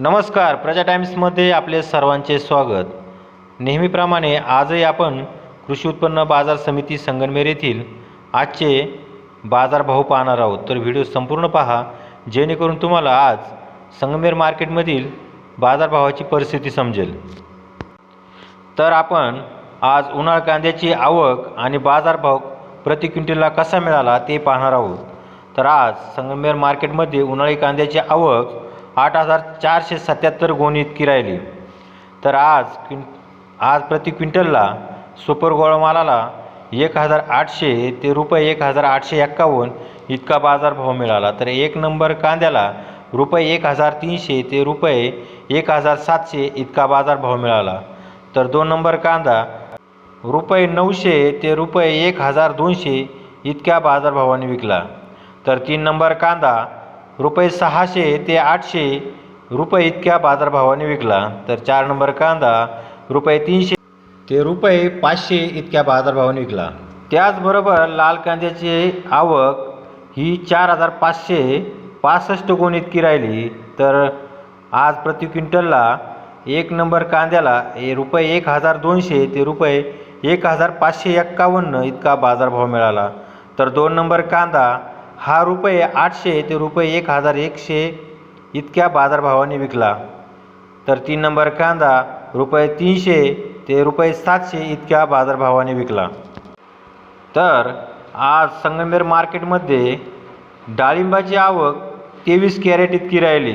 नमस्कार प्रजा टाइम्समध्ये आपले सर्वांचे स्वागत. नेहमीप्रमाणे आजही आपण कृषी उत्पन्न बाजार समिती संगनमेर येथील आजचे बाजारभाव पाहणार आहोत. तर व्हिडिओ संपूर्ण पहा जेणेकरून तुम्हाला आज संगमेर मार्केटमधील बाजारभावाची परिस्थिती समजेल. तर आपण आज उन्हाळ कांद्याची आवक आणि बाजारभाव प्रति क्विंटलला कसा मिळाला ते पाहणार आहोत. तर आज संगमेर मार्केटमध्ये उन्हाळी कांद्याची आवक आठ हजार चारशे सत्याहत्तर गोणी इतकी राहिली. तर आज क्विं आज प्रति क्विंटलला सुपर गोळा मालाला एक हजार आठशे ते रुपये एक हजार आठशे एक्कावन्न इतका बाजारभाव मिळाला. तर एक नंबर कांद्याला रुपये एक हजार तीनशे ते रुपये एक हजार सातशे इतका बाजारभाव मिळाला. तर दोन नंबर कांदा रुपये नऊशे ते रुपये एक हजार दोनशे इतक्या बाजारभावाने विकला. तर तीन नंबर कांदा रुपये सहाशे ते आठशे रुपये इतक्या बाजारभावाने विकला. तर चार नंबर कांदा रुपये तीनशे ते रुपये पाचशे इतक्या बाजारभावाने विकला. त्याचबरोबर लाल कांद्याची आवक ही चार हजार पाचशे पासष्ट गुण इतकी राहिली. तर आज प्रति क्विंटलला एक नंबर कांद्याला ए रुपये एक हजार दोनशे ते रुपये एक हजार पाचशे एक्कावन्न इतका बाजारभाव मिळाला. तर दोन नंबर कांदा हा रुपये आठशे ते रुपये एक हजार एकशे इतक्या बाजारभावाने विकला. तर तीन नंबर कांदा रुपये तीनशे ते रुपये सातशे इतक्या बाजारभावाने विकला. तर आज संगमेर मार्केटमध्ये डाळिंबाची आवक तेवीस कॅरेट इतकी राहिली.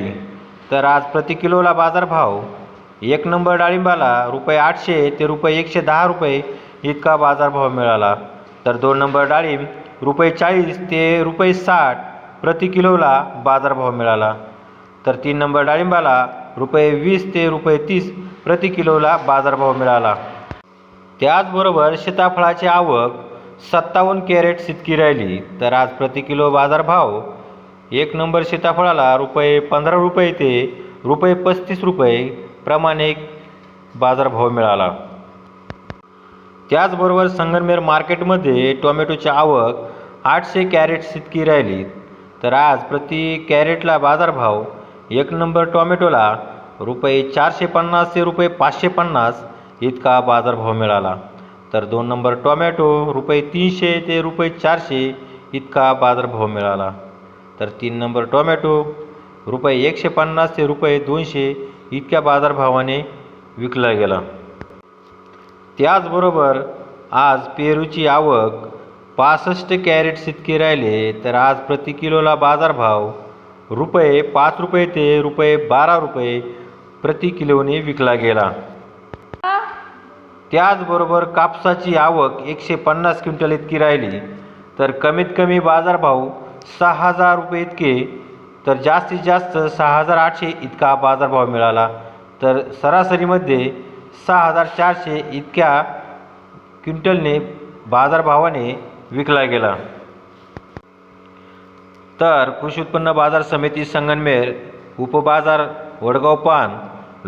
तर आज प्रति किलोला बाजारभाव एक नंबर डाळिंबाला रुपये आठशे ते रुपये एकशे दहा रुपये इतका बाजारभाव मिळाला. तर दोन नंबर डाळिंब रुपये चाळीस ते रुपये साठ प्रति किलोला बाजारभाव मिळाला. तर तीन नंबर डाळिंबाला रुपये वीस ते रुपये तीस प्रति किलोला बाजारभाव मिळाला. त्याचबरोबर सीताफळाची आवक सत्तावन्न कॅरेट्स इतकी राहिली. तर आज प्रति किलो बाजारभाव एक नंबर सीताफळाला रुपये पंधरा रुपये ते रुपये पस्तीस रुपये प्रमाणे बाजारभाव मिळाला. त्याचबरोबर संगमनेर मार्केटमध्ये टोमॅटोची आवक आठशे कॅरेट्स इतकी राहिली. तर आज प्रति कॅरेटला बाजारभाव एक नंबर टोमॅटोला रुपये चारशे पन्नास ते रुपये पाचशे पन्नास इतका बाजारभाव मिळाला. तर दोन नंबर टोमॅटो रुपये तीनशे ते रुपये चारशे इतका बाजारभाव मिळाला. तर तीन नंबर टोमॅटो रुपये एकशे पन्नास ते रुपये दोनशे इतक्या बाजारभावाने विकला गेला. त्याचबरोबर आज पेरूची आवक पासष्ट कॅरेट्स इतकी राहिले तर आज प्रति किलोला बाजारभाव रुपये पाच रुपये ते रुपये बारा रुपये प्रति किलोने विकला गेला. त्याचबरोबर कापसाची आवक एकशे पन्नास क्विंटल इतकी राहिली तर कमीत कमी बाजारभाव सहा हजार रुपये इतके तर जास्तीत जास्त सहा हजार आठशे इतका बाजारभाव मिळाला. तर सरासरीमध्ये सहा हजार चारशे इतक्या क्विंटलने बाजारभावाने विकला गेला. तर कृषी उत्पन्न बाजार समिती संगनमेर उपबाजार वडगाव पान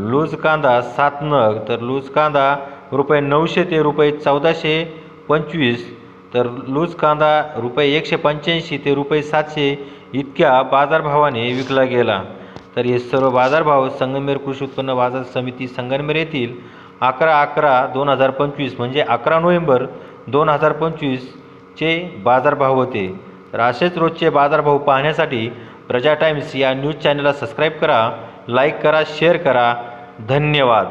लूज कांदा सात नग तर लूज कांदा रुपये नऊशे ते रुपये चौदाशे पंचवीस तर लूज कांदा रुपये एकशे पंच्याऐंशी ते रुपये सातशे इतक्या बाजारभावाने विकला गेला. तर हे सर्व बाजारभाव संगमेर कृषी उत्पन्न बाजार समिती संगमेर येथील अकरा अकरा दोन हजार पंचवीस म्हणजे अकरा नोव्हेंबर दोन हजार पंचवीसचे बाजारभाव होते. तर असेच रोजचे बाजारभाव पाहण्यासाठी प्रजा टाइम्स या न्यूज चॅनलला सबस्क्राईब करा लाईक करा शेअर करा. धन्यवाद.